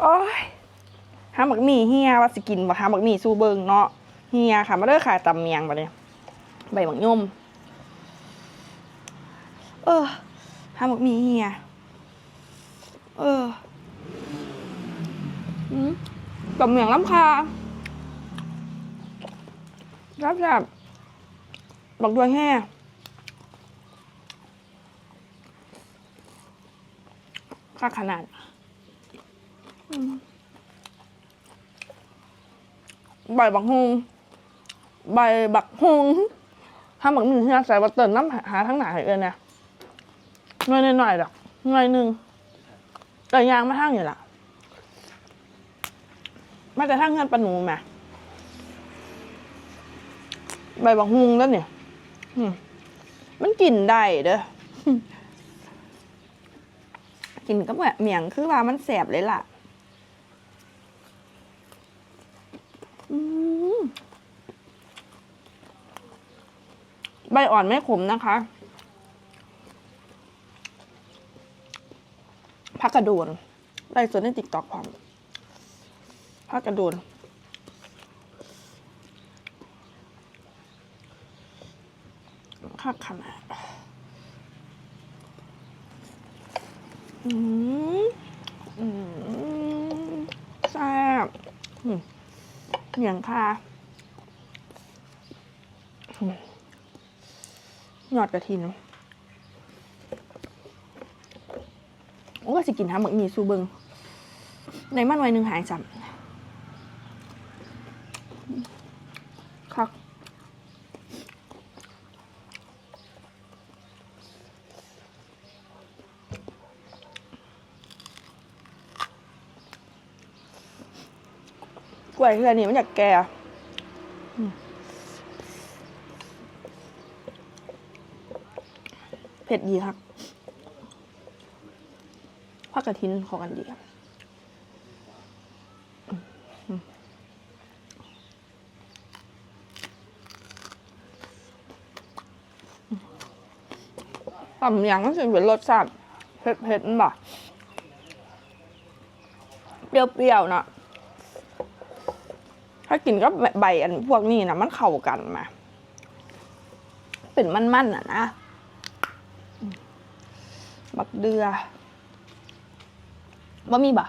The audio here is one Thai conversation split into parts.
โอ้ยหาหมักหมี่เฮียว่าสิกินบ่หาหมักหมี่สู้เบิงเนาะเฮียค่ะมาเด้อขายตำเมียงบัดนี้ใบหมักยมเออหาหมักหมี่เฮียเอออืมตำเมียงล้ำคารับแบบบักด้วยแห่ค่าขนาด ใบบักฮงใบบักฮงถ้าบักหนึ่งที่นักใส่บัตเติร์น้ำหาทั้งหนาให้เอินนะหน่อยหน่อยๆดอกหน่อยหนึ่งแต่ยางไมาทั้งอยู่ละไมาแต่ทั้งเงินปลาหนูแม่ใบบักฮงแล้วเนี่ยมมันกินได้เด้อกินก็แบบเมียงคือว่ามันแสบเลยล่ะ อืม ใบอ่อนไม่ขมนะคะ พักกระโดนไล่สดในติ๊กตอกพร้อมพักกระโดนคักขนาดอืม อืมแซ่บอืม เหนียงค่ะยอดกระถินโอ้ก็สิกินทำหมึกมีซูเบิงในมันไว้หนึ่งหายสั่ม กล้วยเทือนี่มันอยากแก่เผ็ดดีครับผักกระทินของกันดีครับตำยังก็จะเป็นรสชาติเผ็ดๆบ่ะเปรี้ยวๆนะ ถ้ากินก็ใบอันพวกนี้นะมันเข้ากันมา เป็นมันๆอะนะบักเดือบ่มีบ่ะ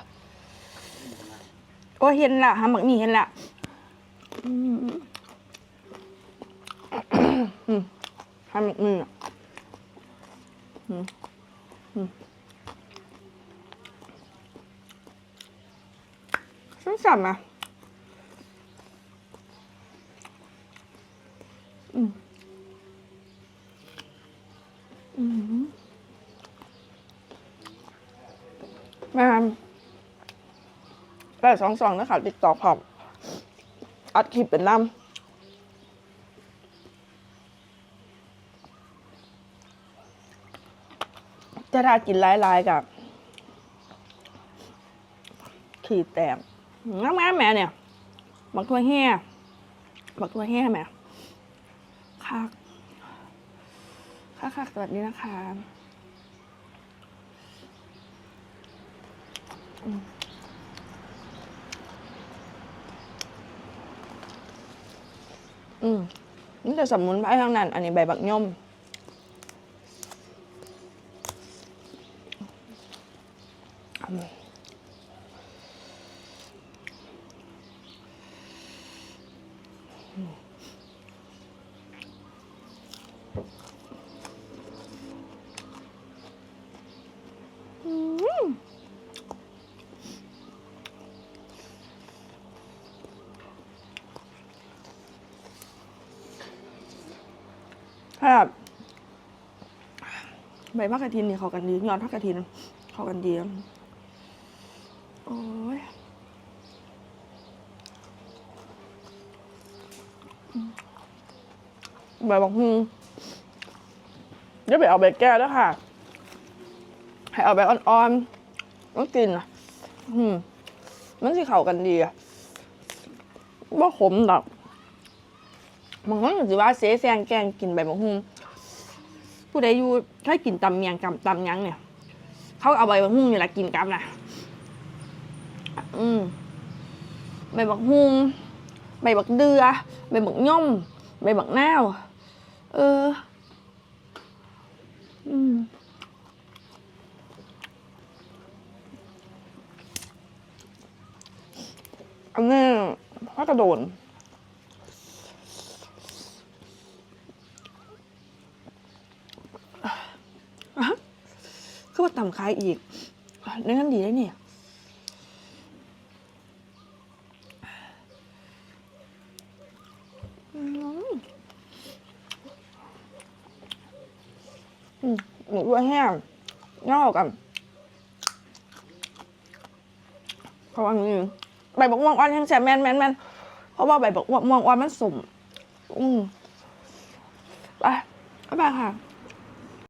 โอ้เห็นละฮะบักมีเห็นละอืมอืมทำอีกมืออะอืมอืมฉันสั่นอะ อืมอืม แม่แต่สองสองนะคะติดต่อพร้อมอัดคลิปเป็นน้ำจะถ้ากินหลายๆกับ ขีดแต้มงั้นแม่แม่เนี่ยบักทั่วแห่บักทั่วแห่แม่ค่ะ ค่ะค่ะสวัสดีนะคะอืมนี่แต่สมุนไพรทั้งนั้น อันนี้ใบบักย่อมอืม ครับใบมะกระทินนี่เขากันดียอดมะกระทินเขากันดีโอ้ยใบบักฮุงเดี๋ยวไปเอาใบแก้วด้วยค่ะ ให้เอาใบอ่อนๆต้องกินอะมันสิเข้ากันดีอะว่าขมดอก บางคนก็สิว่าเสแสร้งแกงกินใบมะฮุงผู้ใดอยู่ถ้ากินตำเมียงกับตำยังเนี่ย เขาเอาใบมะฮุงนี่แหละกินกับนะอืมใบบักฮุงใบบักเดือ ใบบักย่อม ใบบักนาว เออ อืมอันนี้พ่อกระโดน คือว่า ต่ำคายอีกในนั้นดีได้เนี่ยอืมอืมหมูด้วยแห้งย่อกันเพราะว่าอันนี้ใบบอกม่วงอ่อนแห้งแซ่บแมนแมนแมนเพราะว่าใบบอกม่วงอ่อนมันสมอืมไปบ๊ายบายค่ะ